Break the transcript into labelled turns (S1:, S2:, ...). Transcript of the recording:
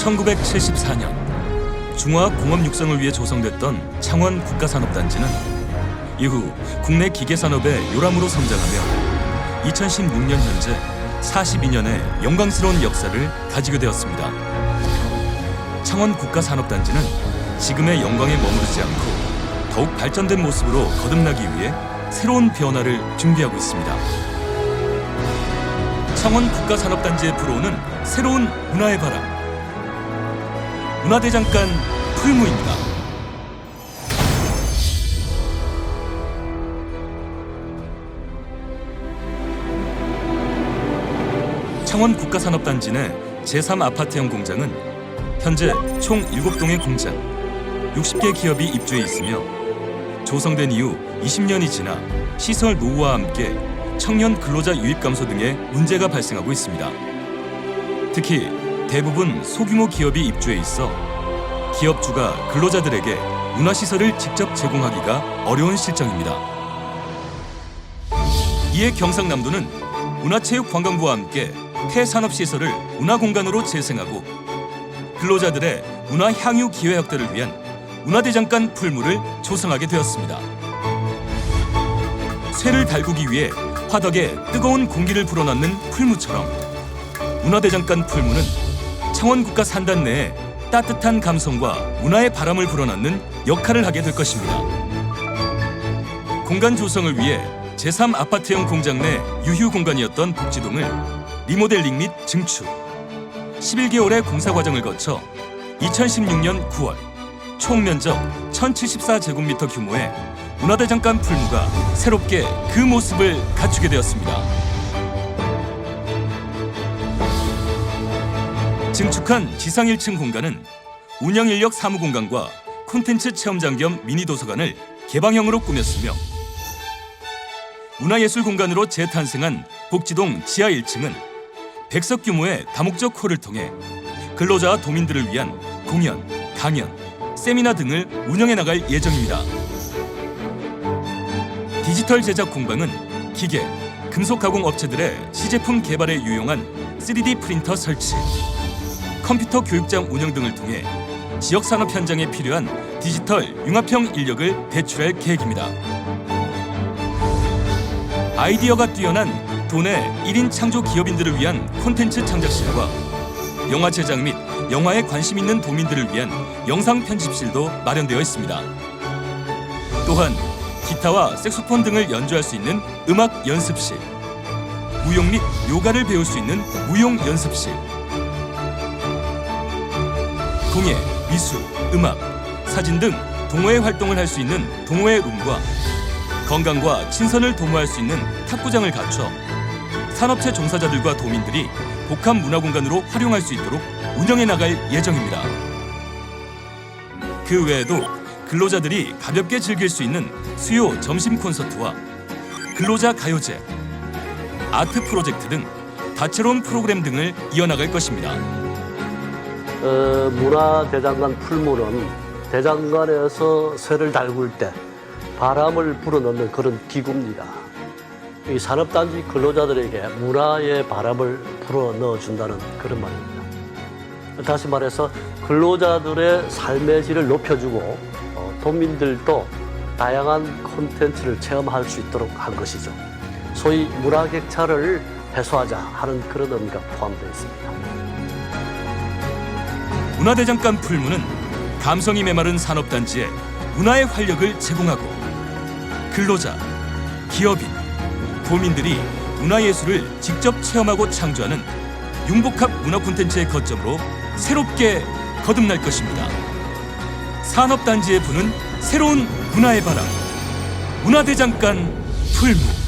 S1: 1974년 중화학 공업 육성을 위해 조성됐던 창원 국가산업단지는 이후 국내 기계 산업의 요람으로 성장하며 2016년 현재 42년의 영광스러운 역사를 가지게 되었습니다. 창원 국가산업단지는 지금의 영광에 머무르지 않고 더욱 발전된 모습으로 거듭나기 위해 새로운 변화를 준비하고 있습니다. 창원 국가산업단지에 불어오는 새로운 문화의 바람. 문화대장간 풀무입니다. 창원 국가산업단지 내 제3아파트형 공장은 현재 총 7동의 공장, 60개 기업이 입주해 있으며 조성된 이후 20년이 지나 시설 노후와 함께 청년 근로자 유입 감소 등의 문제가 발생하고 있습니다. 특히 대부분 소규모 기업이 입주해 있어 기업주가 근로자들에게 문화시설을 직접 제공하기가 어려운 실정입니다. 이에 경상남도는 문화체육관광부와 함께 폐산업시설을 문화공간으로 재생하고 근로자들의 문화 향유 기회 확대를 위한 문화대장간 풀무를 조성하게 되었습니다. 쇠를 달구기 위해 화덕에 뜨거운 공기를 불어넣는 풀무처럼 문화대장간 풀무는 창원국가 산단 내에 따뜻한 감성과 문화의 바람을 불어넣는 역할을 하게 될 것입니다. 공간 조성을 위해 제3 아파트형 공장 내 유휴 공간이었던 복지동을 리모델링 및 증축 11개월의 공사 과정을 거쳐 2016년 9월 총 면적 1074제곱미터 규모의 문화대장간 풀무가 새롭게 그 모습을 갖추게 되었습니다. 증축한 지상 1층 공간은 운영 인력 사무 공간과 콘텐츠 체험장 겸 미니 도서관을 개방형으로 꾸몄으며 문화예술 공간으로 재탄생한 복지동 지하 1층은 백석 규모의 다목적 홀을 통해 근로자와 도민들을 위한 공연, 강연, 세미나 등을 운영해 나갈 예정입니다. 디지털 제작 공방은 기계, 금속 가공 업체들의 시제품 개발에 유용한 3D 프린터 설치, 컴퓨터 교육장 운영 등을 통해 지역 산업 현장에 필요한 디지털 융합형 인력을 배출할 계획입니다. 아이디어가 뛰어난 도내 1인 창조 기업인들을 위한 콘텐츠 창작실과 영화 제작 및 영화에 관심 있는 도민들을 위한 영상 편집실도 마련되어 있습니다. 또한 기타와 색소폰 등을 연주할 수 있는 음악 연습실, 무용 및 요가를 배울 수 있는 무용 연습실, 공예, 미술, 음악, 사진 등 동호회 활동을 할 수 있는 동호회 룸과 건강과 친선을 도모할 수 있는 탁구장을 갖춰 산업체 종사자들과 도민들이 복합 문화 공간으로 활용할 수 있도록 운영해 나갈 예정입니다. 그 외에도 근로자들이 가볍게 즐길 수 있는 수요 점심 콘서트와 근로자 가요제, 아트 프로젝트 등 다채로운 프로그램 등을 이어나갈 것입니다.
S2: 어, 문화대장간 풀물은 대장간에서 쇠를 달굴 때 바람을 불어넣는 그런 기구입니다. 이 산업단지 근로자들에게 문화의 바람을 불어넣어 준다는 그런 말입니다. 다시 말해서 근로자들의 삶의 질을 높여주고 어, 도민들도 다양한 콘텐츠를 체험할 수 있도록 한 것이죠. 소위 문화객차를 해소하자 하는 그런 의미가 포함되어 있습니다.
S1: 문화대장간 풀무는 감성이 메마른 산업단지에 문화의 활력을 제공하고 근로자, 기업인, 도민들이 문화예술을 직접 체험하고 창조하는 융복합 문화 콘텐츠의 거점으로 새롭게 거듭날 것입니다. 산업단지에 부는 새로운 문화의 바람, 문화대장간 풀무.